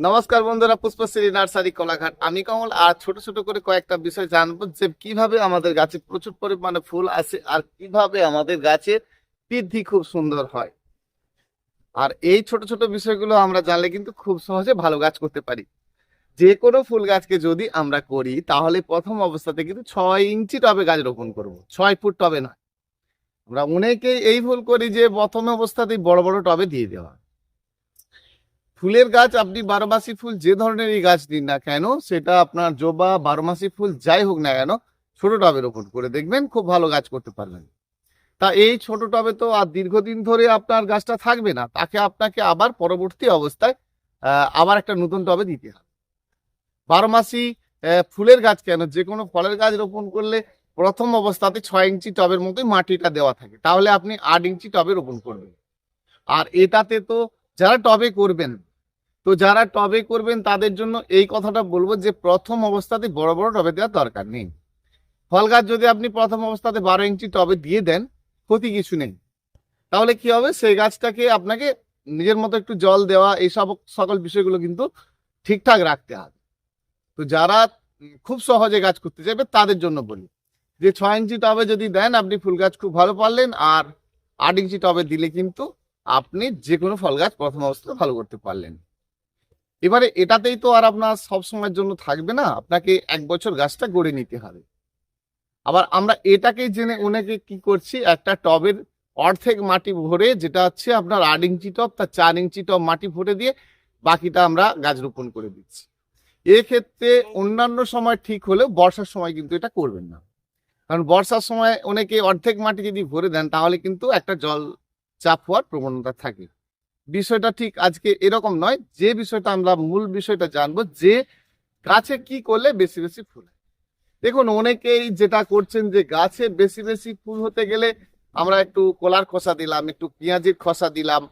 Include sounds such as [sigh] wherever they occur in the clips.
নমস্কার বন্ধুরা পুষ্পশ্রী নার্সারি কলাঘাট। আমি কমল, আর ছোট ছোট করে কয়েকটা বিষয় জানব যে কীভাবে আমাদের গাছে প্রচুর পরিমাণে ফুল আসে আর কীভাবে আমাদের গাছের বৃদ্ধি খুব সুন্দর হয়। আর এই ছোট ছোট বিষয়গুলো আমরা জানলে কিন্তু খুব সহজে ভালো গাছ করতে পারি। যে কোনো ফুল গাছকে যদি আমরা করি, তাহলে প্রথম অবস্থাতে কিন্তু ছয় ইঞ্চি টবে গাছ রোপণ করব। ছয় ফুট টবে নয়। আমরা অনেকেই এই ভুল করি যে প্রথম অবস্থাতেই বড় বড় টবে দিয়ে দেওয়া। ফুলের গাছ, আপনি বারোমাসি ফুল যে ধরনেরই গাছ দিন না কেন, সেটা আপনার জবা, বারোমাসি ফুল যাই হোক না কেন, ছোট টবে রোপণ করে দেখবেন, খুব ভালো গাছ করতে পারবেন। তা এই ছোট টবে তো আর দীর্ঘদিন ধরে আপনার গাছটা থাকবে না, তাকে আপনাকে আবার পরবর্তী অবস্থায় আবার একটা নতুন টবে দিতে হবে। বারোমাসি ফুলের গাছ কেন? যে কোনো ফলের গাছ রোপণ করলে প্রথম অবস্থাতে ছয় ইঞ্চি টবের মতোই মাটিটা দেওয়া থাকে, তাহলে আপনি আট ইঞ্চি টবে রোপণ করবেন। আর এটাতে তো যারা টবে করবেন তো যারা টবে করবেন, তাদের জন্য এই কথাটা বলব যে, প্রথম অবস্থাতে বড় বড় টবে দেওয়ার দরকার নেই। ফল গাছ যদি আপনি প্রথম অবস্থাতে বারো ইঞ্চি টবে দিয়ে দেন, ক্ষতি কিছু নেই। তাহলে কি হবে? সেই গাছটাকে আপনাকে নিজের মতো একটু জল দেওয়া এইসব সকল বিষয়গুলো কিন্তু ঠিকঠাক রাখতে হবে। তো যারা খুব সহজে গাছ করতে চাইবে, তাদের জন্য বলি যে ছয় ইঞ্চি টবে যদি দেন, আপনি ফুল গাছ খুব ভালো পারলেন, আর আট ইঞ্চি টবে দিলে কিন্তু আপনি যে কোনো ফল গাছ প্রথম অবস্থাতে ভালো করতে পারলেন। এবারে এটাতেই তো আর আপনার সব সময়ের জন্য থাকবে না। আপনাকে এক বছর গাছটা গড়ে নিতে হবে। আবার আমরা এটাকেই জেনে অনেকে কি করছি, একটা টবের অর্ধেক মাটি ভরে যেটা হচ্ছে আপনার আট ইঞ্চি টব তার চার ইঞ্চি টব মাটি ভরে দিয়ে বাকিটা আমরা গাছ রোপণ করে দিচ্ছি। এক্ষেত্রে অন্যান্য সময় ঠিক হলেও বর্ষার সময় কিন্তু এটা করবেন না। কারণ বর্ষার সময় অনেকে অর্ধেক মাটি যদি ভরে দেন তাহলে কিন্তু একটা জল চাপ হওয়ার প্রবণতা থাকে। বিষয়টা ঠিক আজকে এরকম নয়, যে বিষয়টা আমরা মূল বিষয়টা জানব, যে গাছে কি করলে বেশি বেশি ফুল। দেখুন, অনেকেই যেটা করছেন যে গাছে বেশি বেশি ফুল হতে গেলে আমরা একটু কলার খোসা দিলাম, একটু পেঁয়াজের খোসা দিলাম,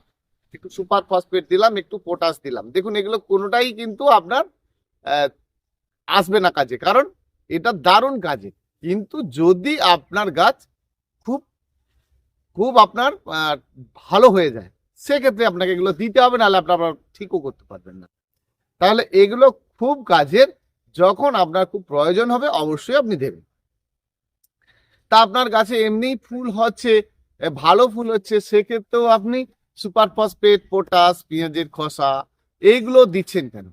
একটু সুপার ফসফেট দিলাম, একটু পটাশ দিলাম। দেখুন, এগুলো কোনোটাই কিন্তু আপনার আসবে না কাজে। কারণ এটা দারুণ কাজে। কিন্তু যদি আপনার গাছ খুব খুব আপনার ভালো হয়ে যায় সেক্ষেত্রে আপনাকে এগুলো দিতে হবে, নাহলে আপনার আবার ঠিকও করতে পারবেন না। তাহলে এগুলো খুব কাজের, যখন আপনার খুব প্রয়োজন হবে অবশ্যই আপনি দেবেন। তা আপনার গাছে এমনি ফুল হচ্ছে ভালো ফুল হচ্ছে, সেক্ষেত্রেও আপনি সুপার ফসফেট, পটাশ, পেঁয়াজের খোসা, এইগুলো দিচ্ছেন কেন?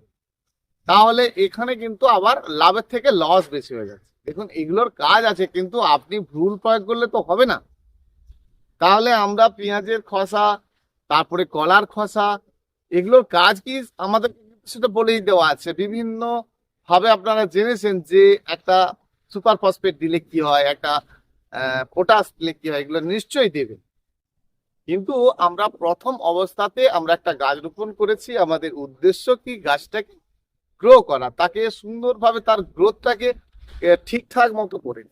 তাহলে এখানে কিন্তু আবার লাভের থেকে লস বেশি হয়ে যাচ্ছে। দেখুন, এগুলোর কাজ আছে, কিন্তু আপনি ভুল প্রয়োগ করলে তো হবে না। তাহলে আমরা পেঁয়াজের খোসা তারপরে কলার খোসা, এগুলোর কাজ কি? আমাদের সেটা বলেই দেওয়া আছে। বিভিন্ন ভাবে আপনারা জেনেছেন যে একটা সুপার ফসফেট দিলে কি হয়, একটা পটাশ দিলে কি হয়, এগুলো নিশ্চয়ই দেবে। কিন্তু আমরা প্রথম অবস্থাতে আমরা একটা গাছ রোপণ করেছি। আমাদের উদ্দেশ্য কি? গাছটাকে গ্রো করা, তাকে সুন্দরভাবে তার গ্রোথটাকে ঠিকঠাক মতো করে।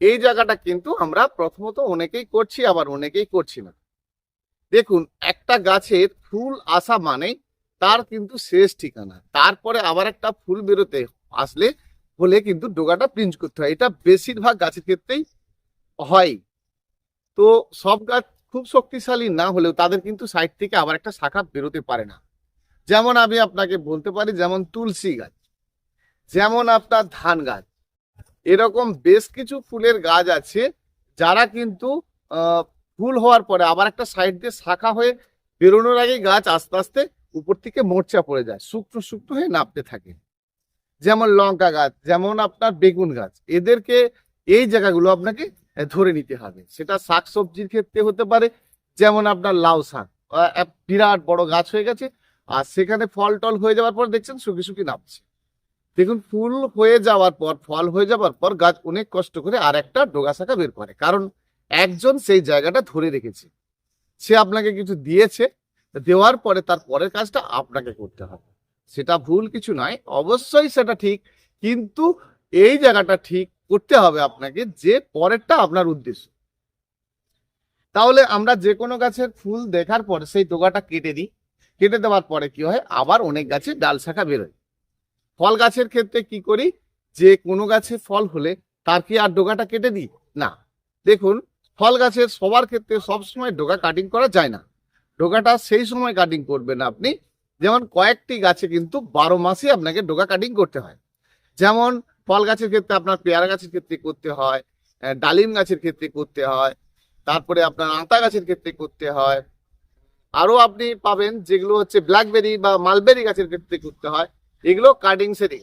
এই জায়গাটা কিন্তু আমরা প্রথমত অনেকেই করছি, আবার অনেকেই করছি না। দেখুন, একটা গাছের ফুল আসা মানে তার কিন্তু শেষ ঠিকানা। তারপরে আবার একটা ফুল বেরোতে আসলে হলে কিন্তু ডোগাটা প্রিন্ট করতে হয়। এটা বেশিরভাগ গাছের ক্ষেত্রেই হয়। তো সব গাছ খুব শক্তিশালী না হলেও তাদের কিন্তু সাইড থেকে আবার একটা শাখা বেরোতে পারে না। যেমন আমি আপনাকে বলতে পারি, যেমন তুলসী গাছ, যেমন আপনার ধান গাছ। এরকম বেশ কিছু ফুলের গাছ আছে যারা কিন্তু ফুল হওয়ার পরে আবার একটা সাইড দিয়ে শাখা হয়ে বেরোনোর আগে গাছ আস্তে আস্তে উপর থেকে মোর্চা পড়ে যায়, শুকনো শুকনো হয়ে নামতে থাকে। যেমন লঙ্কা গাছ, যেমন আপনার বেগুন গাছ, এদেরকে এই জায়গাগুলো আপনাকে ধরে নিতে হবে। সেটা শাক সবজির ক্ষেত্রে হতে পারে, যেমন আপনার লাউ শাক বিরাট বড় গাছ হয়ে গেছে, আর সেখানে ফল টল হয়ে যাওয়ার পর দেখছেন শুকি শুকি নামছে দেখুন, ফুল হয়ে যাওয়ার পর, ফল হয়ে যাওয়ার পর গাছ অনেক কষ্ট করে আর একটা ডোগা শাখা বের করে। কারণ একজন সেই জায়গাটা ধরে রেখেছে। সে আপনাকে কিছু দিয়েছে, দেওয়ার পরে তার পরের কাজটা আপনাকে করতে হবে। সেটা ভুল কিছু নয়, অবশ্যই সেটা ঠিক, কিন্তু এই জায়গাটা ঠিক করতে হবে আপনাকে যে পরেরটা আপনার উদ্দেশ্য। তাহলে আমরা যে কোনো গাছের ফুল দেখার পরে সেই ডোগাটা কেটে দিই। কেটে দেওয়ার পরে কি হয়? আবার অনেক গাছে ডাল শাখা বেরোয় ফল গাছের ক্ষেত্রে কি করি? যে কোনো গাছে ফল হলে তার কি আর ডোগাটা কেটে দিই? না। দেখুন ফল গাছের সবার ক্ষেত্রে সবসময় ডোকা কাটিং করা যায় না। ডোকাটা সেই সময় কাটিং করবেন আপনি, যেমন কয়েকটি গাছে কিন্তু বারো মাসই আপনাকে ডোকা কাটিং করতে হয়। যেমন ফল গাছের ক্ষেত্রে আপনার পেয়ারা গাছের ক্ষেত্রে করতে হয় ডালিম গাছের ক্ষেত্রে করতে হয়, তারপরে আপনার আতা গাছের ক্ষেত্রে করতে হয়। আরও আপনি পাবেন যেগুলো হচ্ছে ব্ল্যাকবেরি বা মালবেরি গাছের ক্ষেত্রে করতে হয়, এগুলো কাটিং সেটিং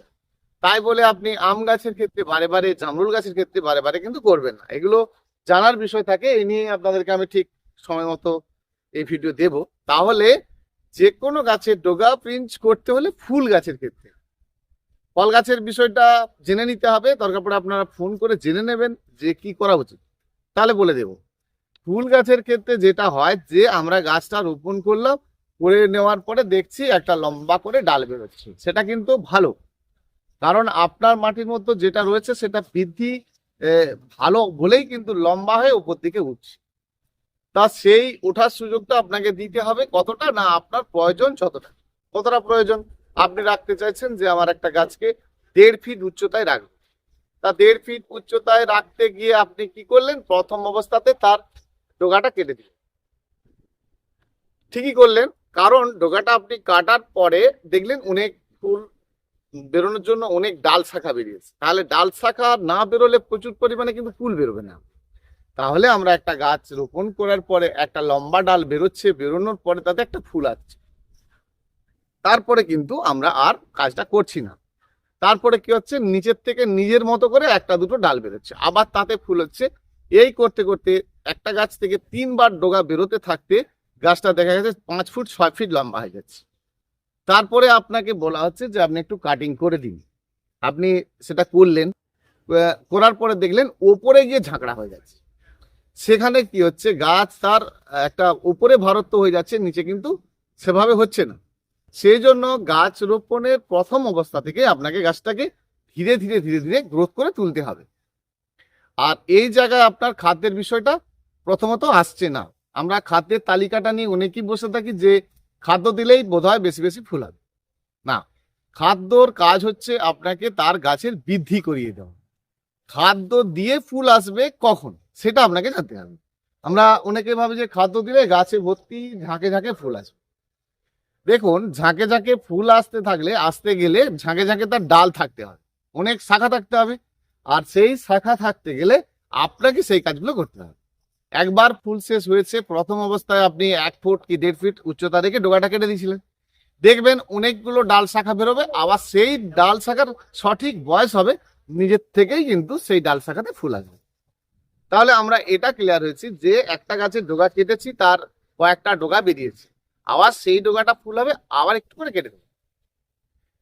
তাই বলে আপনি আম গাছের ক্ষেত্রে বারে বারে, জামরুল গাছের ক্ষেত্রে বারে বারে কিন্তু করবেন না। এগুলো জানার বিষয় থাকে, এই নিয়ে আপনাদেরকে আমি ঠিক সময় মতো এই ভিডিও দেব। তাহলে যে কোনো গাছের ডোগা প্রিন্ট করতে হলে ফুল গাছের ক্ষেত্রে। ফল গাছের বিষয়টা জেনে নিতে হবে, দরকার পড়ে আপনারা ফোন করে জেনে নেবেন যে কি করা উচিত। তাহলে বলে দেব, ফুল গাছের ক্ষেত্রে যেটা হয় যে আমরা গাছটা রোপণ করলাম, করে নেওয়ার পরে দেখছি একটা লম্বা করে ডাল বেরোচ্ছে। সেটা কিন্তু ভালো, কারণ আপনার মাটির মধ্যে যেটা রয়েছে সেটা বৃদ্ধি ভালো বলেই কিন্তু লম্বা হয়ে উপর দিকে উঠছে। তা সেই ওঠার সুযোগটা আপনাকে দিতে হবে কতটা না আপনার প্রয়োজন যতটা। কতটা প্রয়োজন? আপনি রাখতে চাইছেন যে আমার একটা গাছকে দেড় ফিট উচ্চতায় রাখব তা দেড় ফিট উচ্চতায় রাখতে গিয়ে আপনি কি করলেন? প্রথম অবস্থাতে তার ডোগাটা কেটে দিলেন। ঠিকই করলেন, কারণ ডোগাটা আপনি কাটার পরে দেখলেন অনেক ফুল বেরোনোর জন্য অনেক ডাল শাখা বেরিয়েছে। তাহলে ডাল শাখা না বেরোলে প্রচুর পরিমাণে কিন্তু ফুল বেরোবে না। তাহলে আমরা একটা গাছ রোপণ করার পরে একটা লম্বা ডাল বেরোচ্ছে, বেরোনোর পরে তাতে একটা ফুল আসছে। তারপরে কিন্তু আমরা আর কাজটা করছি না। তারপরে কি হচ্ছে? নিচের থেকে নিজের মতো করে একটা দুটো ডাল বেরোচ্ছে। আবার তাতে ফুল হচ্ছে। এই করতে করতে একটা গাছ থেকে তিনবার ডোগা বেরোতে থাকতে গাছটা দেখা গেছে পাঁচ ফুট, ছয় ফিট লম্বা হয়ে যাচ্ছে তারপরে আপনাকে বলা হচ্ছে যে আপনি একটু কাটিং করে দিন। আপনি সেটা করলেন করার পরে দেখলেন ওপরে গিয়ে ঝাঁকড়া হয়ে যাচ্ছে সেখানে কি হচ্ছে, গাছ তার একটা উপরে ভারত্ব হয়ে যাচ্ছে, নিচে কিন্তু সেভাবে হচ্ছে না। সেই জন্য গাছ রোপণের প্রথম অবস্থা থেকে আপনাকে গাছটাকে ধীরে ধীরে ধীরে ধীরে গ্রোথ করে তুলতে হবে। আর এই জায়গায় আপনার খাদ্যের বিষয়টা প্রথমত আসছে না। আমরা খাদ্যের তালিকাটা নিয়ে অনেকেই বসে থাকি যে খাদ্য দিলেই বোধহয় বেশি বেশি ফুল হবে না, খাদ্যর কাজ হচ্ছে আপনাকে তার গাছের বৃদ্ধি করিয়ে দেওয়া। খাদ্য দিয়ে ফুল আসবে কখন? সেটা আপনাকে জানতে হবে। আমরা অনেকে ভাবে যে খাদ্য দিলে গাছে ভর্তি ঝাঁকে ঝাঁকে ফুল আসবে। দেখুন, ঝাঁকে ঝাঁকে ফুল আসতে থাকলে, আসতে গেলে ঝাঁকে ঝাঁকে তার ডাল থাকতে হবে অনেক শাখা থাকতে হবে। আর সেই শাখা থাকতে গেলে আপনাকে সেই কাজগুলো করতে হবে। একবার ফুল শেষ হয়েছে, প্রথম অবস্থায় আপনি এক ফুট কি দেড় ফিট উচ্চতা রেখে ডোকাটা কেটে দিয়েছিলেন। দেখবেন অনেকগুলো ডাল শাখা বেরোবে, আবার সেই ডাল শাখার সঠিক বয়স হবে, নিজের থেকেই কিন্তু সেই ডাল শাখাতে ফুল আসবে। তাহলে আমরা এটা ক্লিয়ার হয়েছি যে একটা গাছের ডোগা কেটেছি, তার কয়েকটা ডোগা বেরিয়েছে। আবার সেই ডোগাটা ফুল হবে, আবার একটু করে কেটে দেবো।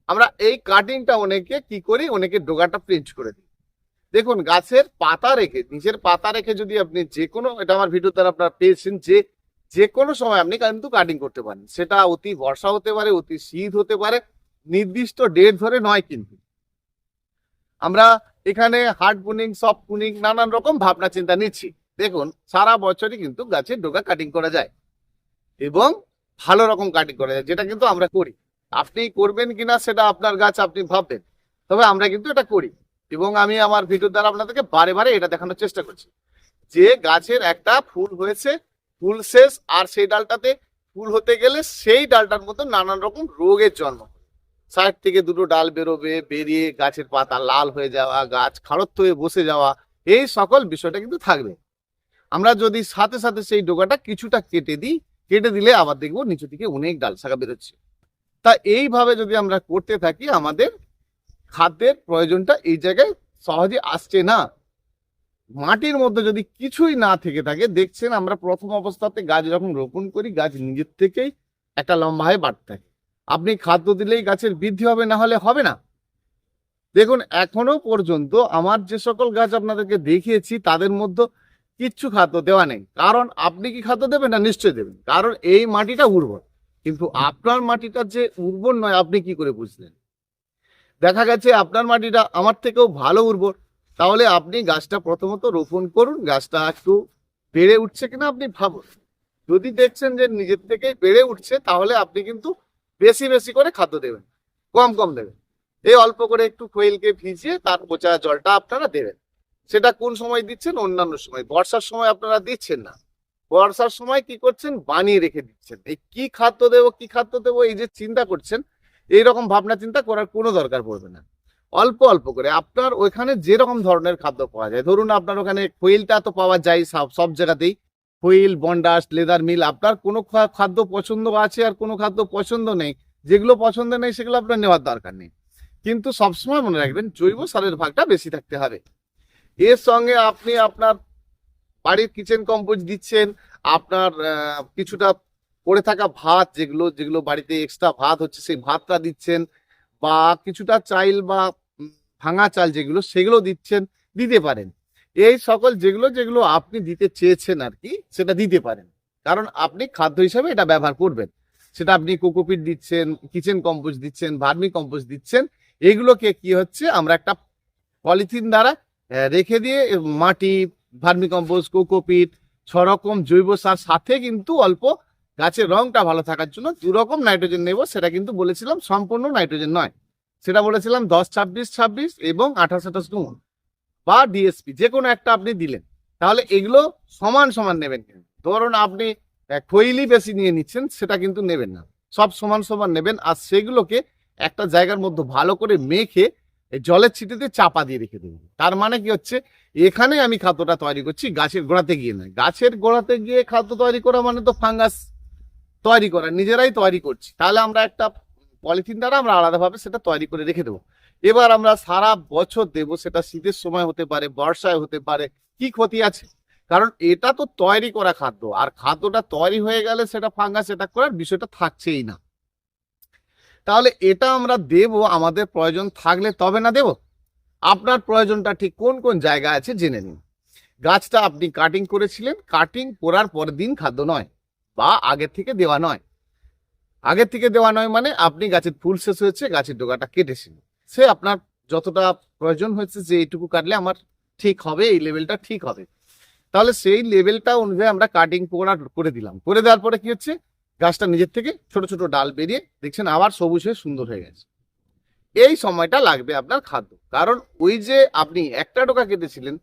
আমরা এই কাটিংটা অনেকে কি করি, অনেকে ডোগাটা প্রিন্ট করে দিই। দেখুন, গাছের পাতা রেখে নিচের পাতা রেখে যদি আপনি যে কোনো এটা আমার ভিডিও দ্বারা আপনারা পেয়েছেন যে যে কোনো সময় আপনি কিন্তু কাটিং করতে পারেন। সেটা অতি বর্ষা হতে পারে, অতি শীত হতে পারে, নির্দিষ্ট ডেট ধরে নয় কিন্তু। আমরা এখানে হার্ড পুনিং সফট পুনিং নানান রকম ভাবনা চিন্তা নিচ্ছি। দেখুন, সারা বছরই কিন্তু গাছের ডোকা কাটিং করা যায় এবং ভালো রকম কাটিং করা যায়, যেটা কিন্তু আমরা করি। আপনি করবেন কিনা সেটা আপনার গাছ আপনি ভাববেন, তবে আমরা কিন্তু এটা করি। এবং আমি আমার ভিডিওর দ্বারা আপনাদেরকে বারে বারে এটা দেখানোর চেষ্টা করছি। যে গাছের একটা ফুল হয়েছে, ফুল শেষ, আর সেই ডালটাতে ফুল হতে গেলে সেই ডালটার মতো নানান রকম রোগের জন্ম। সাইড থেকে দুটো ডাল বেরোবে, বেরিয়ে গাছের পাতা লাল হয়ে যাওয়া, গাছ খাড়ত্ব হয়ে বসে যাওয়া, এই সকল বিষয়টা কিন্তু থাকবে। আমরা যদি সাথে সাথে সেই ডোকাটা কিছুটা কেটে দিই, কেটে দিলে আবার দেখব নিচু থেকে অনেক ডাল শাখা বেরোচ্ছে। তা এইভাবে যদি আমরা করতে থাকি আমাদের খাদ্যের প্রয়োজনটা এই জায়গায় সহজে আসছে না। মাটির মধ্যে যদি কিছুই না থেকে থাকে, দেখছেন আমরা প্রথম অবস্থাতে গাছ যখন রোপণ করি, গাছ নিজের থেকেই একটা লম্বা হয়ে বাড়তে থাকে। আপনি খাদ্য দিলেই গাছের বৃদ্ধি হবে, না হলে হবে না। দেখুন, এখনও পর্যন্ত আমার যে সকল গাছ আপনাদেরকে দেখিয়েছি, তাদের মধ্যে কিচ্ছু খাদ্য দেওয়া নেই। কারণ আপনি কি খাদ্য দেবেন না? নিশ্চয়ই দেবেন। কারণ এই মাটিটা উর্বর। কিন্তু আপনার মাটিটা যে উর্বর নয়, আপনি কি করে বুঝলেন? দেখা গেছে আপনার মাটিটা আমার থেকেও ভালো উর্বর। তাহলে আপনি গাছটা প্রথমত রোপণ করুন, গাছটা একটু বেড়ে উঠছে কিনা আপনি ভাবুন। যদি দেখছেন যে নিজের থেকেই বেড়ে উঠছে, তাহলে আপনি কিন্তু বেশি বেশি করে খাদ্য দেবেন, কম কম দেবেন। এই অল্প করে একটু খোয়েলকে ভিজিয়ে তার পচা জলটা আপনারা দেবেন। সেটা কোন সময় দিচ্ছেন? অন্যান্য সময়। বর্ষার সময় আপনারা দিচ্ছেন না। বর্ষার সময় কি করছেন? বানিয়ে রেখে দিচ্ছেন। এই কি খাদ্য দেবো, কি খাদ্য দেবো, এই যে চিন্তা করছেন এইরকম ভাবনা চিন্তা করার কোনো দরকার পড়বে না। অল্প অল্প করে আপনার ওইখানে যেরকম ধরনের খাদ্য পাওয়া যায়। ধরুন আপনার ওখানে কোয়েলটা তো পাওয়া যায় সব সব জায়গাতেই। হুইল বন্ডাস লেদার মিল, আপনার কোনো খাদ্য পছন্দ আছে আর কোনো খাদ্য পছন্দ নেই। যেগুলো পছন্দ নেই সেগুলো আপনার নেওয়ার দরকার নেই। কিন্তু সবসময় মনে রাখবেন জৈব সারের ভাগটা বেশি থাকতে হবে। এর সঙ্গে আপনি আপনার বাড়ির কিচেন কম্পোজ দিচ্ছেন, আপনার কিছুটা পড়ে থাকা ভাত, যেগুলো যেগুলো বাড়িতে এক্সট্রা ভাত হচ্ছে, সেই ভাতটা দিচ্ছেন বা কিছুটা চাইল বা ভাঙা চাল যেগুলো, সেগুলো দিচ্ছেন, দিতে পারেন। এই সকল যেগুলো যেগুলো আপনি দিতে চেয়েছেন আর কি, সেটা দিতে পারেন। কারণ আপনি খাদ্য হিসাবে এটা ব্যবহার করবেন। সেটা আপনি কোকোপিট দিচ্ছেন কিচেন কম্পোস্ট দিচ্ছেন ভার্মি কম্পোস্ট দিচ্ছেন, এগুলোকে কি হচ্ছে, আমরা একটা পলিথিন দ্বারা রেখে দিয়ে মাটি ভার্মি কম্পোস্ট কোকোপিট ছ রকম জৈব সার সাথে কিন্তু অল্প গাছের রংটা ভালো থাকার জন্য দু রকম নাইট্রোজেন নেব, সেটা কিন্তু বলেছিলাম সম্পূর্ণ নাইট্রোজেন নয়। সেটা বলেছিলাম দশ, ছাব্বিশ ছাব্বিশ এবং আঠাশ আঠাশ গুণ বা ডিএসপি যে কোনো একটা আপনি দিলেন। তাহলে এগুলো সমান সমান নেবেন ধরুন আপনি খৈলি বেশি নিয়ে নিচ্ছেন, সেটা কিন্তু নেবেন না। সব সমান সমান নেবেন আর সেগুলোকে একটা জায়গার মধ্যে ভালো করে মেখে জলের ছিটিতে চাপা দিয়ে রেখে দেবেন। তার মানে কি হচ্ছে? এখানে আমি খাদ্যটা তৈরি করছি গাছের গোড়াতে গিয়ে নয়। গাছের গোড়াতে গিয়ে খাদ্য তৈরি করা মানে তো ফাঙ্গাস। তৈরি করা নিজেরাই তৈরি করছি। তাহলে আমরা একটা পলিথিন দ্বারা আমরা আলাদাভাবে সেটা তৈরি করে রেখে দেবো। এবার আমরা সারা বছর দেব, সেটা শীতের সময় হতে পারে, বর্ষায় হতে পারে, কি ক্ষতি আছে? কারণ এটা তো তৈরি করা খাদ্য, আর খাদ্যটা তৈরি হয়ে গেলে সেটা ফাঙ্গাস এটা করার বিষয়টা থাকছেই না। তাহলে এটা আমরা দেব, আমাদের প্রয়োজন থাকলে তবে না দেব? আপনার প্রয়োজনটা ঠিক কোন কোন জায়গা আছে, জেনে নিন। গাছটা আপনি কাটিং করেছিলেন কাটিং করার পরের দিন খাদ্য নয়। বা আগের থেকে দেওয়া নয়। আগের থেকে দেওয়া নয় মানে আপনি গাছের ফুল শেষ হয়েছে, গাছের ডোকাটা কেটেছেন। সে আপনার যতটা প্রয়োজন হয়েছে যে এইটুকু কাটলে আমার ঠিক হবে, এই লেভেলটা ঠিক হবে। তাহলে সেই লেভেলটা অনুযায়ী আমরা কাটিং করা করে দিলাম। করে দেওয়ার পরে কি হচ্ছে? গাছটা নিজের থেকে ছোট ছোট ডাল বেরিয়ে দেখছেন আবার সবুজ হয়ে সুন্দর হয়ে গেছে। এই সময়টা লাগবে আপনার খাদ্য। কারণ ওই যে আপনি একটা ডোকা কেটেছিলেন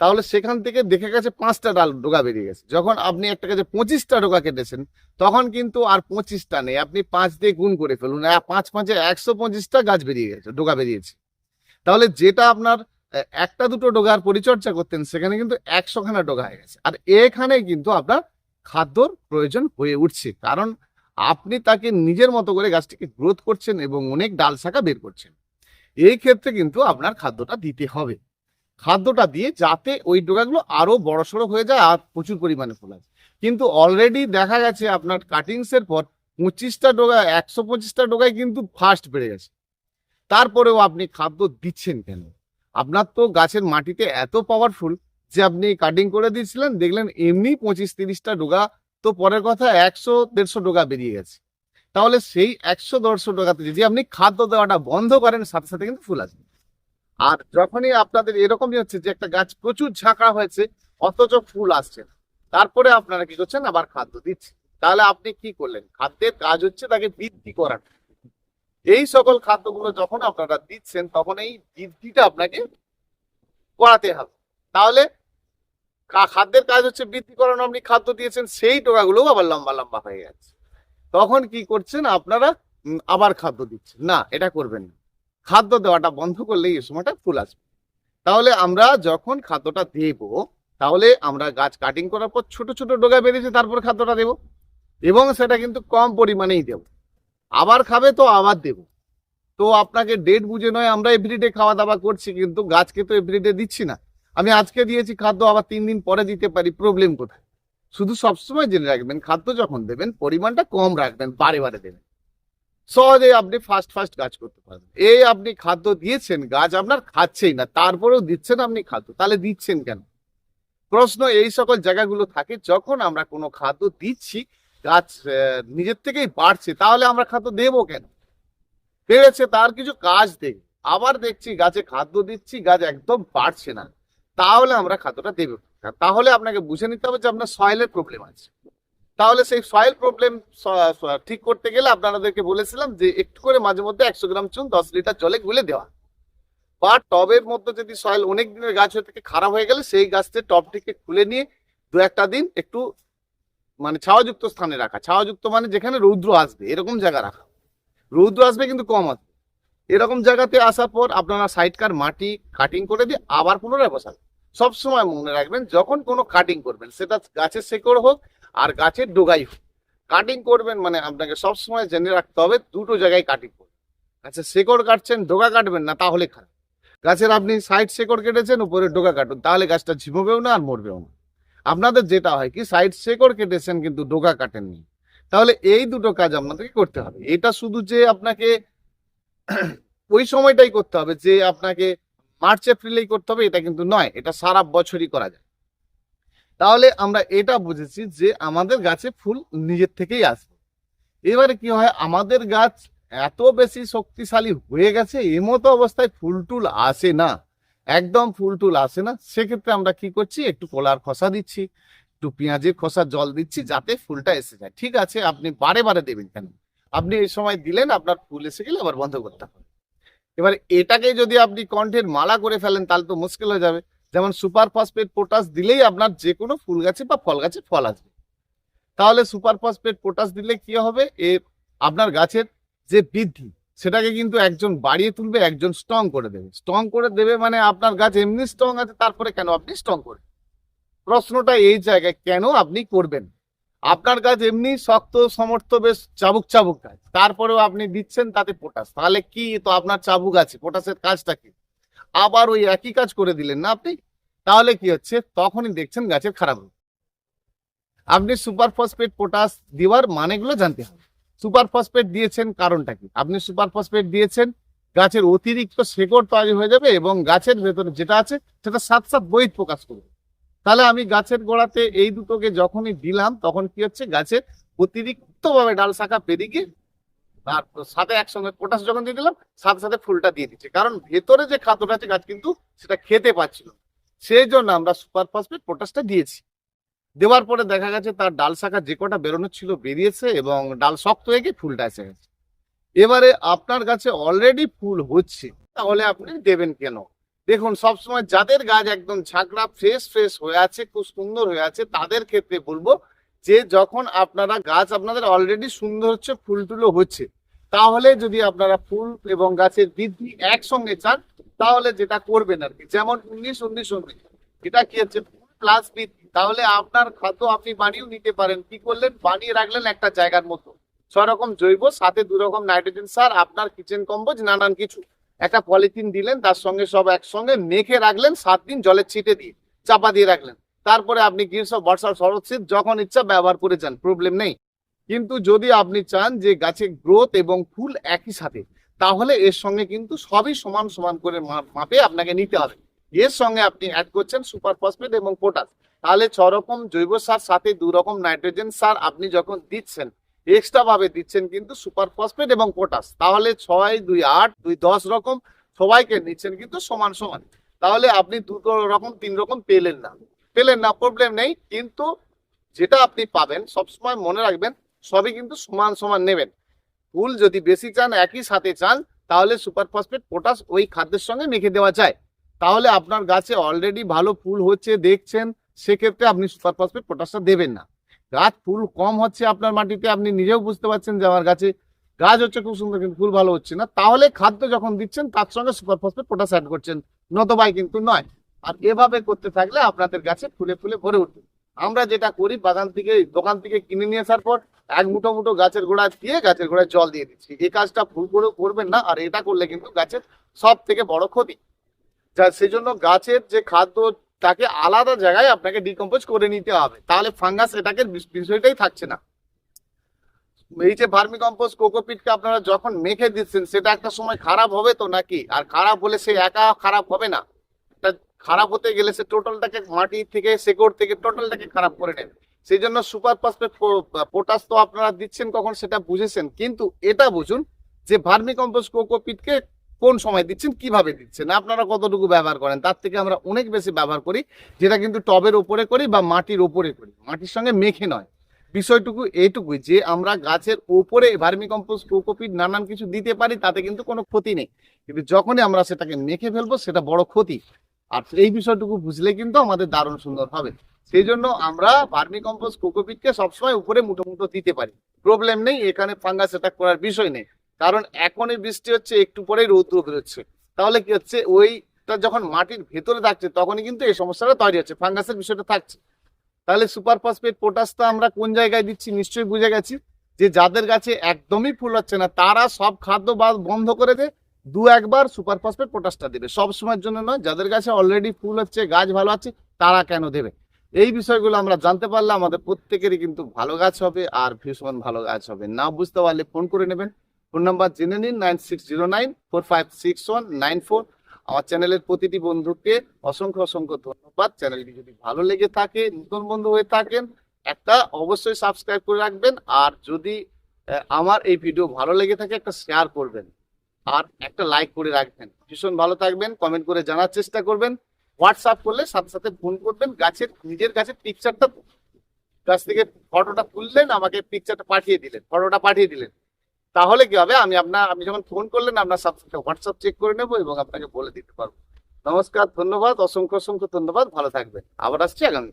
তাহলে সেখান থেকে দেখে গেছে পাঁচটা ডাল ডোকা বেরিয়ে গেছে। যখন আপনি একটা কাছে পঁচিশটা ডোকা কেটেছেন, তখন কিন্তু আর পঁচিশটা নেই। আপনি পাঁচ দিয়ে গুণ করে ফেলুন। পাঁচ পাঁচে একশো পঁচিশটা গাছ বেরিয়ে গেছে ডোকা বেরিয়েছে। তাহলে যেটা আপনার একটা দুটো ডোগার পরিচর্যা করতেন, সেখানে কিন্তু একশো খানা ডোগা হয়ে গেছে। আর এখানে কিন্তু আপনার খাদ্যর প্রয়োজন হয়ে উঠছে। কারণ আপনি তাকে নিজের মতো করে গাছটিকে গ্রোথ করছেন এবং অনেক ডাল শাখা বের করছেন। এই ক্ষেত্রে কিন্তু আপনার খাদ্যটা দিতে হবে। খাদ্যটা দিয়ে যাতে ওই ডোগাগুলো আরও বড়সড় হয়ে যায় আর প্রচুর পরিমাণে ফল কিন্তু অলরেডি দেখা গেছে আপনার কাটিংস এর পর পঁচিশটা ডোগা, একশো পঁচিশটা ডোগায় কিন্তু ফাস্ট বেড়ে গেছে। তারপরেও আপনি খাদ্য দিচ্ছেন কেন? আপনার তো গাছের মাটিতে এত পাওয়ারফুল যে আপনি কাটিং করে দিয়েছিলেন, দেখলেন এমনি পঁচিশ তিরিশটা ডোগা তো পরের কথা একশো দেড়শো ডোগা বেরিয়ে গেছে। তাহলে সেই একশো দেড়শো ডোগাতে যদি আপনি খাদ্য দেওয়াটা বন্ধ করেন, সাথে সাথে কিন্তু ফুল আসবে। আর যখনই আপনাদের এরকমই হচ্ছে যে একটা গাছ প্রচুর ঝাঁকা হয়েছে, অথচ ফুল আসছে তারপরে আপনারা কি করছেন? আবার খাদ্য দিচ্ছেন। তাহলে আপনি কি করলেন? খাদ্যের কাজ হচ্ছে তাকে বৃদ্ধি করার এই সকল খাদ্যগুলো যখন আপনারা দিচ্ছেন, তখন এই বৃদ্ধিটা আপনাকে করাতে হবে। তাহলে খাদ্যের কাজ হচ্ছে বৃদ্ধি করানো আপনি খাদ্য দিয়েছেন, সেই টোকাগুলো আবার লম্বা লম্বা হয়ে যাচ্ছে। তখন কি করছেন? আপনারা আবার খাদ্য দিচ্ছেন। না, এটা করবেন না। খাদ্য দেওয়াটা বন্ধ করলেই এই সময়টা ফুল আসবে। তাহলে আমরা যখন খাদ্যটা দেব, তাহলে আমরা গাছ কাটিং করার পর ছোট ছোট ডোগা বেরিয়েছে তারপর খাদ্যটা দেব। এবং সেটা কিন্তু কম পরিমাণেই দেব। আবার খাবে তো আবার দেব। তো আপনাকে ডেট বুঝে নয়, আমরা এভরিডে খাওয়া দাওয়া করছি, কিন্তু গাছকে তো এভরিডে দিচ্ছি না। আমি আজকে দিয়েছি খাদ্য, আবার তিন দিন পরে দিতে পারি প্রবলেম কোথায়? শুধু সবসময় জেনে রাখবেন, খাদ্য যখন দেবেন, পরিমাণটা কম রাখবেন, বারে বারে দেবেন। সহজে আপনি ফাস্ট ফাস্ট গাছ করতে পারবেন। এই আপনি খাদ্য দিয়েছেন, গাছ আপনার খাচ্ছেই না, তারপরেও দিচ্ছেন আপনি খাদ্য। তাহলে দিচ্ছেন কেন? প্রশ্ন এই সকল জায়গাগুলো থাকে, যখন আমরা কোনো খাদ্য দিচ্ছি, গাছ নিজের থেকেই বাড়ছে, তাহলে আমরা খাদ্য দেবো কেন? বেড়েছে তার কিছু কাজ দেখ আবার দেখছি গাছে খাদ্য দিচ্ছি, গাছ একদম বাড়ছে না। তাহলে আমরা খাদ্যটা দেবো। তাহলে আপনাকে বুঝে নিতে হবে যে আপনার সয়েলের প্রবলেম আছে। তাহলে সেই সয়েল প্রবলেম ঠিক করতে গেলে আপনাদেরকে বলেছিলাম যে একটু করে মাঝে মধ্যে একশো গ্রাম চুন, দশ লিটার জলে গুলে দেওয়া। বা টবের মধ্যে যদি সয়েল অনেক দিনের গাছ হয়ে থেকে, খারাপ হয়ে গেলে সেই গাছটির টবটিকে খুলে নিয়ে দু একটা দিন একটু মানে ছাওয়াযুক্ত স্থানে রাখা। ছাওয়াযুক্ত মানে যেখানে রৌদ্র আসবে, এরকম জায়গা রাখা। রৌদ্র আসবে কিন্তু কম আসবে। এরকম জায়গাতে আসার পর আপনারা সাইডকার মাটি কাটিং করে দিয়ে আবার পুনরায় বসাবেন। সবসময় মনে রাখবেন, যখন কোনো কাটিং করবেন, সেটা গাছের শেকড় হোক আর গাছের ডোগাই কাটিং করবেন মানে আপনাকে সবসময় জেনে রাখতে হবে, দুটো জায়গায় কাটিং করবেন গাছের শেকড় কাটছেন, ডোগা কাটবেন না, তাহলে খারাপ। গাছের আপনি সাইড শেকড় কেটেছেন, উপরে ডোগা কাটুন, তাহলে গাছটা ঝিমবেও না আর মরবেও না। আপনাদের যেটা হয় কি, সাইড শেকড় কেটেছেন কিন্তু ডোগা কাটেননি। তাহলে এই দুটো কাজ আপনাদেরকে করতে হবে। এটা শুধু যে আপনাকে [clears throat] ওই সময়টাই করতে হবে যে আপনাকে মার্চ এপ্রিলেই করতে হবে, এটা কিন্তু নয়, এটা সারা বছরই করা যায়। তাহলে আমরা এটা বুঝেছি যে আমাদের গাছে ফুল নিজের থেকেই আসবে। এবারে কি হয়? আমাদের গাছ এত বেশি শক্তিশালী হয়ে গেছে এমতো অবস্থায় ফুল টুল আসে না। একদম ফুল টুল আসে না। সেক্ষেত্রে আমরা কি করছি? একটু কলার খসা দিচ্ছি, একটু পেঁয়াজের খোসা জল দিচ্ছি যাতে ফুলটা এসে যায়। ঠিক আছে, আপনি বারে বারে দেবেন কেন? আপনি এই সময় দিলেন, আপনার ফুল এসে গেলে আবার বন্ধ করতে হবে। এবার এটাকে যদি আপনি কণ্ঠের মালা করে ফেলেন, তাহলে তো মুশকিল হয়ে যাবে। যেমন সুপার ফসফেট পটাশ দিলেই আপনার যে কোনো ফুল গাছে বা ফল গাছে ফল আসবে। তাহলে সুপার ফসফেট পটাশ দিলে কি হবে? এ আপনার গাছের যে বৃদ্ধি, সেটাকে কিন্তু একজন বাড়িয়ে তুলবে, একজন স্ট্রং করে দেবে। স্ট্রং করে দেবে মানে আপনার গাছ এমনি স্ট্রং আছে, তারপরে কেন আপনি স্ট্রং করবেন প্রশ্নটা এই জায়গায়, কেন আপনি করবেন? আপনার গাছ এমনি শক্ত, সমর্থ, বেশ চাবুক চাবুক গাছ, তারপরেও আপনি দিচ্ছেন তাতে পটাশ তাহলে কি তো আপনার চাবুক আছে পটাশের কাজটা কি? আবার ওই একই কাজ করে দিলেন না আপনি? তাহলে কি হচ্ছে? তখনই দেখছেন গাছের খারাপ হবে আপনি সুপার ফসফেট পটাশ দেওয়ার মানেগুলো জানতে হবে। সুপার ফসফেট দিয়েছেন কারণটা কি? আপনি সুপার ফসফেট দিয়েছেন, গাছের অতিরিক্ত শেকড় তৈরি হয়ে যাবে এবং গাছের ভেতরে যেটা আছে, সেটা সাত সাত বহিত প্রকাশ করবে। তাহলে আমি গাছের গোড়াতে এই দুটোকে যখনই দিলাম, তখন কি হচ্ছে? গাছের অতিরিক্ত ভাবে ডাল শাখা পেরিয়ে তার সাথে একসঙ্গে পটাশ যখন দিয়ে দিলাম, সাথে সাথে ফুলটা দিয়ে দিচ্ছে। কারণ ভেতরে যে খাদ্যটা আছে গাছ কিন্তু সেটা খেতে পাচ্ছিল সেই জন্য আমরা সুপার ফসফেট পটাশটা দিয়েছি। দেওয়ার পরে দেখা গেছে তার ডাল শাখা যে কটা বেরোনো ছিল বেরিয়েছে এবং ডাল শক্ত হয়ে গিয়ে ফুলটা এসে গেছে। এবারে আপনার কাছে অলরেডি ফুল হচ্ছে, তাহলে আপনি দেবেন কেন? দেখুন, সবসময় যাদের গাছ একদম ঝাঁকড়া ফ্রেশ ফ্রেশ হয়ে আছে, খুব সুন্দর হয়ে আছে, তাদের ক্ষেত্রে বলব যে যখন আপনারা গাছ আপনাদের অলরেডি সুন্দর হচ্ছে, ফুল টুলো হচ্ছে, তাহলে যদি আপনারা ফুল এবং গাছের বৃদ্ধি একসঙ্গে চান, তাহলে যেটা করবেন আর কি, যেমন উনিশ উনিশ উনিশ, এটা কি হচ্ছে ফুল প্লাস বৃদ্ধি, তাহলে আপনার খাদ্য আপনি বানিয়েও নিতে পারেন, কি করলেন? বানিয়ে রাখলেন একটা জায়গার মতো ছ রকম জৈব, সাথে দু রকম নাইট্রোজেন সার, আপনার কিচেন কম্বোজ নানান কিছু, একটা পলিথিন দিলেন, তার সঙ্গে সব একসঙ্গে মেখে রাখলেন, সাত দিন জলের ছিটে দিয়ে, চাপা দিয়ে রাখলেন। তারপরে আপনি গ্রীষ্ম বর্ষা শরৎ শীত যখন ইচ্ছা ব্যবহার করে যান প্রবলেম নেই। কিন্তু যদি আপনি চান যে গাছে গ্রোথ এবং ফুল একই সাথে, তাহলে এর সঙ্গে কিন্তু সবই সমান সমান করে মাপে আপনাকে নিতে হবে। এর সঙ্গে আপনি অ্যাড করছেন সুপার ফসফেট এবং পটাশ তাহলে ছ রকম জৈব সার, সাথে দু রকম নাইট্রোজেন সার আপনি যখন দিচ্ছেন এক্সট্রা ভাবে দিচ্ছেন কিন্তু সুপার ফসফেট এবং পটাশ তাহলে ছয়, দুই, আট, দুই, দশ রকম সবাইকে নিচ্ছেন কিন্তু সমান সমান। তাহলে আপনি দুটো রকম, তিন রকম পেলেন না। পেলেন না প্রবলেম নেই, কিন্তু যেটা আপনি পাবেন, সবসময় মনে রাখবেন, সবই কিন্তু সমান সমান নেবেন। ফুল যদি বেশি চান, একই সাথে চান, তাহলে সুপার ফসফেট পটাশ ওই খাদ্যের সঙ্গে মেখে দেওয়া যায়। তাহলে আপনার গাছে অলরেডি ভালো ফুল হচ্ছে, দেখছেন, সেক্ষেত্রে আপনি সুপার ফসফেট পটাশটা দেবেন না। গাছ ফুল কম হচ্ছে আপনার মাটিতে, আপনি নিজেও বুঝতে পারছেন যে আমার গাছে গাছ হচ্ছে খুব সুন্দর, কিন্তু ফুল ভালো হচ্ছে না। তাহলে খাদ্য যখন দিচ্ছেন, তার সঙ্গে সুপার ফসফেট পটাশ অ্যাড করছেন। নতবাই কিন্তু নয়। আর এভাবে করতে থাকলে আপনাদের গাছে ফুলে ফুলে ভরে উঠবে। আমরা যেটা করি, বাগান থেকে, দোকান থেকে কিনে নিয়ে আসার পর এক মুঠো মুঠো গাছের গোড়ায় দিয়ে গাছের গোড়ায় জল দিয়ে দিচ্ছি। এই কাজটা ভুল করে করবেন না, আর এটা করলে কিন্তু গাছের সব থেকে বড় ক্ষতি। যা, সেজন্য গাছের যে খাদ্য, তাকে আলাদা জায়গায় আপনাকে ডিকম্পোজ করে নিতে হবে। তাহলে ফাঙ্গাস এটাকে বিষয়টাই থাকছে না। এই যে ভার্মি কম্পোস্ট কোকোপিটকে আপনারা যখন মেখে দিচ্ছেন, সেটা একটা সময় খারাপ হবে তো নাকি? আর খারাপ হলে সে একা খারাপ হবে না। খারাপ হতে গেলে সে টোটালটাকে মাটি থেকে শেকড় থেকে টোটালটাকে খারাপ করে নেবে। সেই জন্য সুপার ফসফেট পটাশ তো আপনারা দিচ্ছেন কখন সেটা বুঝেছেন। কিন্তু এটা বুঝুন যে ভার্মি কম্পোস্ট কোকোপিটকে কোন সময় দিচ্ছেন, কীভাবে দিচ্ছেন? আপনারা কতটুকু ব্যবহার করেন? তার থেকে আমরা অনেক বেশি ব্যবহার করি, যেটা কিন্তু টবের উপরে করি বা মাটির উপরে করি। মাটির সঙ্গে মেখে নয়। বিষয়টুকু এইটুকুই যে আমরা গাছের ওপরে ভার্মি কম্পোস্ট কোকোপিট নানান কিছু দিতে পারি, তাতে কিন্তু কোনো ক্ষতি নেই। কিন্তু যখনই আমরা সেটাকে মেখে ফেলব, সেটা বড় ক্ষতি। আর এই বিষয়টুকু বুঝলে কিন্তু আমাদের দারুণ সুন্দর হবে। সেই জন্য আমরা ভার্মি কম্পোস্ট কোকোপিটকে সবসময় উপরে মুঠো দিতে পারি। প্রবলেম নেই, এখানে ফাঙ্গাস অ্যাটাক করার বিষয় নেই। কারণ এখনই বৃষ্টি হচ্ছে, একটু পরেই রৌদ্র বেরোচ্ছে তাহলে কি হচ্ছে? ওইটা যখন মাটির ভেতরে থাকছে, তখনই কিন্তু এই সমস্যাটা তৈরি হচ্ছে, ফাঙ্গাসের বিষয়টা থাকছে। তাহলে সুপার ফসফেট পটাশটা আমরা কোন জায়গায় দিচ্ছি? নিশ্চয়ই বুঝে গেছি যে যাদের গাছে একদমই ফুল হচ্ছে না, তারা সব খাদ্য বন্ধ করে দে দু একবার সুপার ফসফেট পটাশটা দেবে। সব সময়ের জন্য নয়, যাদের গাছে অলরেডি ফুল হচ্ছে, গাছ ভালো আছে, তারা কেন দেবে? এই বিষয়গুলো আমরা জানতে পারলে আমাদের প্রত্যেকেরই কিন্তু ভালো গাছ হবে আর ভীষণ ভালো গাছ হবে। না বুঝতে পারলে ফোন করে নেবেন। ফোন নাম্বার জেনে নিন nine six zero nine four five six one nine four আমার চ্যানেলের প্রতিটি বন্ধুকে অসংখ্য অসংখ্য ধন্যবাদ। চ্যানেলটি যদি ভালো লেগে থাকে, নতুন বন্ধু হয়ে থাকেন, একটা অবশ্যই সাবস্ক্রাইব করে রাখবেন। আর যদি আমার এই ভিডিও ভালো লেগে থাকে, একটা শেয়ার করবেন। আর একটা লাইক করে রাখবেন। ভীষণ ভালো থাকবেন কমেন্ট করে জানার চেষ্টা করবেন। হোয়াটসঅ্যাপ করলে সাথে সাথে ফোন করবেন, গাছের নিজের গাছের পিকচারটা গাছ থেকে ফটোটা তুললেন, আমাকে পিকচারটা পাঠিয়ে দিলেন ফটোটা পাঠিয়ে দিলেন। তাহলে কি হবে? আমি আপনার আপনি যখন ফোন করলেন, আপনার সাথে সাথে হোয়াটসঅ্যাপ চেক করে নেব এবং আপনাকে বলে দিতে পারব। নমস্কার, ধন্যবাদ, অসংখ্য অসংখ্য ধন্যবাদ, ভালো থাকবেন। আবার আসছি আগামী